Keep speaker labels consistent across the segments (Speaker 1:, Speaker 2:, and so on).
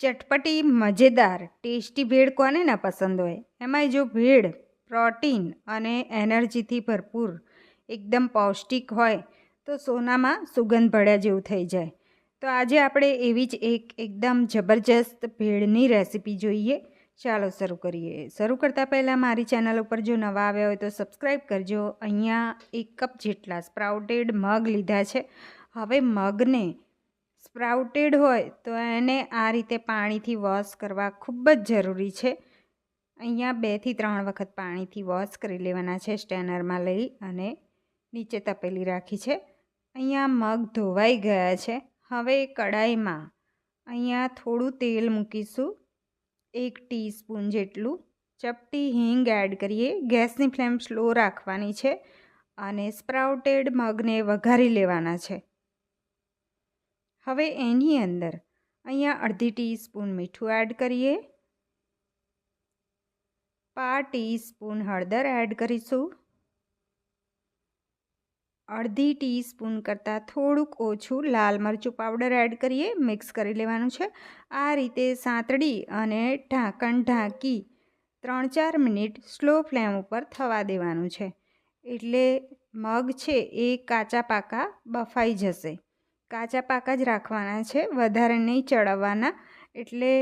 Speaker 1: ચટપટી, મજેદાર, ટેસ્ટી ભેળ કોને ના પસંદ હોય? એમાંય જો ભેળ, પ્રોટીન અને એનર્જીથી ભરપૂર, એકદમ પૌષ્ટિક હોય, તો સોનામાં સુગંધ ભળ્યા જેવું થઈ જાય. તો આજે આપણે એવી જ એક એકદમ જબરજસ્ત ભેળની રેસીપી જોઈએ. ચાલો શરૂ કરીએ. શરૂ કરતાં પહેલાં મારી ચેનલ ઉપર જો નવા આવ્યા હોય તો સબસ્ક્રાઈબ કરજો. અહીંયા એક કપ જેટલા સ્પ્રાઉટેડ મગ લીધા છે. હવે મગને સ્પ્રાઉટેડ હોય તો એને આ રીતે પાણીથી વોશ કરવા ખૂબ જ જરૂરી છે. અહીંયા બેથી ત્રણ વખત પાણીથી વોશ કરી લેવાના છે સ્ટેનરમાં લઈ અને નીચે તપેલી રાખી છે. અહીંયા મગ ધોવાઈ ગયા છે. હવે કડાઈમાં અહીંયા થોડું તેલ મૂકીશું. એક ટીસ્પૂન જેટલું. ચપટી હિંગ એડ કરીએ. ગેસની ફ્લેમ સ્લો રાખવાની છે અને સ્પ્રાઉટેડ મગને વઘારી લેવાના છે. હવે એની અંદર અહીંયા અડધી ટીસ્પૂન મીઠું એડ કરીએ. પા ટીસ્પૂન હળદર એડ કરીશું. અડધી ટીસ્પૂન કરતાં થોડુંક ઓછું લાલ મરચું પાવડર એડ કરીએ, મિક્સ કરી લેવાનું છે. આ રીતે સાંતળી અને ઢાંકણ ઢાંકી ત્રણ ચાર મિનિટ સ્લો ફ્લેમ ઉપર થવા દેવાનું છે. એટલે મગ છે એ કાચા પાકા બફાઈ જશે. કાચા પાકા જ રાખવાના છે, વધારે નહીં ચડાવવાના એટલે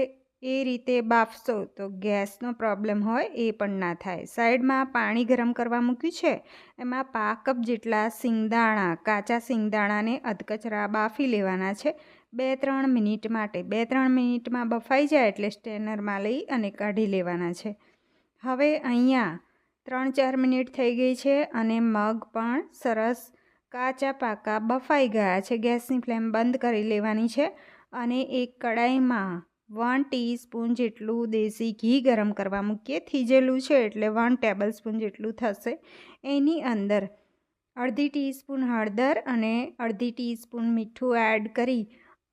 Speaker 1: એ રીતે બાફશો તો ગેસનો પ્રોબ્લેમ હોય એ પણ ના થાય. સાઈડમાં પાણી ગરમ કરવા મૂક્યું છે, એમાં પા કપ જેટલા સિંગદાણા, કાચા સિંગદાણાને અધકચરા બાફી લેવાના છે. બે ત્રણ મિનિટ માટે, બે ત્રણ મિનિટમાં બફાઈ જાય એટલે સ્ટેનરમાં લઈ અને કાઢી લેવાના છે. હવે અહીંયા ત્રણ ચાર મિનિટ થઈ ગઈ છે અને મગ પણ સરસ કાચા પાકા બફાઈ ગયા છે. ગેસની ફ્લેમ બંધ કરી લેવાની છે અને એક કડાઈમાં વન ટીસ્પૂન જેટલું દેશી ઘી ગરમ કરવા મૂકીએ. થીજેલું છે એટલે વન ટેબલ સ્પૂન જેટલું થશે. એની અંદર અડધી ટીસ્પૂન હળદર અને અડધી ટીસ્પૂન મીઠું એડ કરી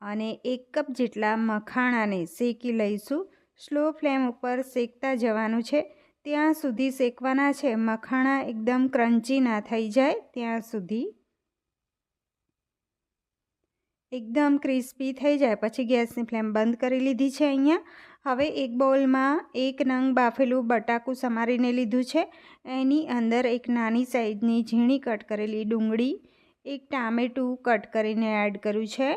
Speaker 1: અને એક કપ જેટલા મખાણાને શેકી લઈશું. સ્લો ફ્લેમ ઉપર શેકતા જવાનું છે. ત્યાં સુધી શેકવાના છે. મખાણા એકદમ ક્રન્ચી ના થઈ જાય ત્યાં સુધી એકદમ ક્રિસ્પી થઈ જાય. પછી ગેસની ફ્લેમ બંધ કરી લીધી છે અહીંયા. હવે એક બોલમાં એક નંગ બાફેલું બટાકું સમારીને લીધું છે. એની અંદર એક નાની સાઈઝની ઝીણી કટ કરેલી ડુંગળી, એક ટામેટું કટ કરીને એડ કર્યું છે.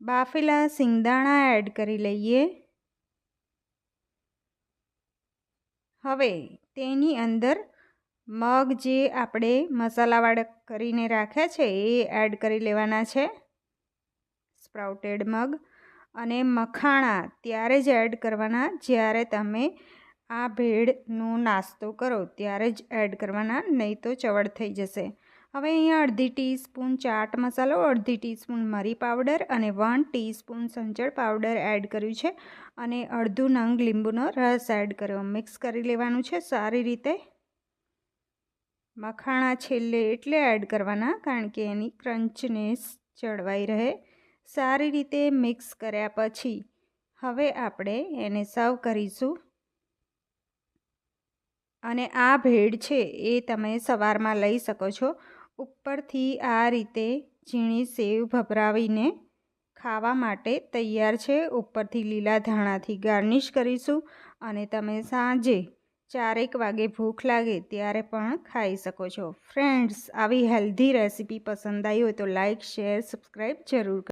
Speaker 1: બાફેલા સિંગદાણા એડ કરી લઈએ. હવે તેની અંદર મગ જે આપણે મસાલાવાળા કરીને રાખ્યા છે એ એડ કરી લેવાના છે. સ્પ્રાઉટેડ મગ અને મખાણા ત્યારે જ એડ કરવાના જ્યારે તમે આ ભેળનો નાસ્તો કરો ત્યારે જ એડ કરવાના, નહીં તો ચવડ થઈ જશે. હવે અહીંયા અડધી ટીસ્પૂન ચાટ મસાલો, અડધી ટીસ્પૂન મરી પાવડર અને વન ટીસ્પૂન સંચળ પાવડર એડ કર્યું છે. અને અડધું નંગ લીંબુનો રસ એડ કર્યો. મિક્સ કરી લેવાનું છે સારી રીતે. મખાણા છેલ્લે એટલે એડ કરવાના, કારણ કે એની ક્રંચનેસ જળવાઈ રહે. સારી રીતે મિક્સ કર્યા પછી હવે આપણે એને સર્વ કરીશું. અને આ ભેળ છે એ તમે સવારમાં લઈ શકો છો. ઉપરથી આ રીતે ઝીણી સેવ ભભરાવીને ખાવા માટે તૈયાર છે. ઉપરથી લીલા ધાણાથી ગાર્નિશ કરીશું અને તમે સાંજે ચારેક વાગે ભૂખ લાગે ત્યારે પણ ખાઈ શકો છો. ફ્રેન્ડ્સ, આવી હેલ્ધી રેસીપી પસંદ આવી હોય તો લાઇક શેર, સબસ્ક્રાઈબ જરૂર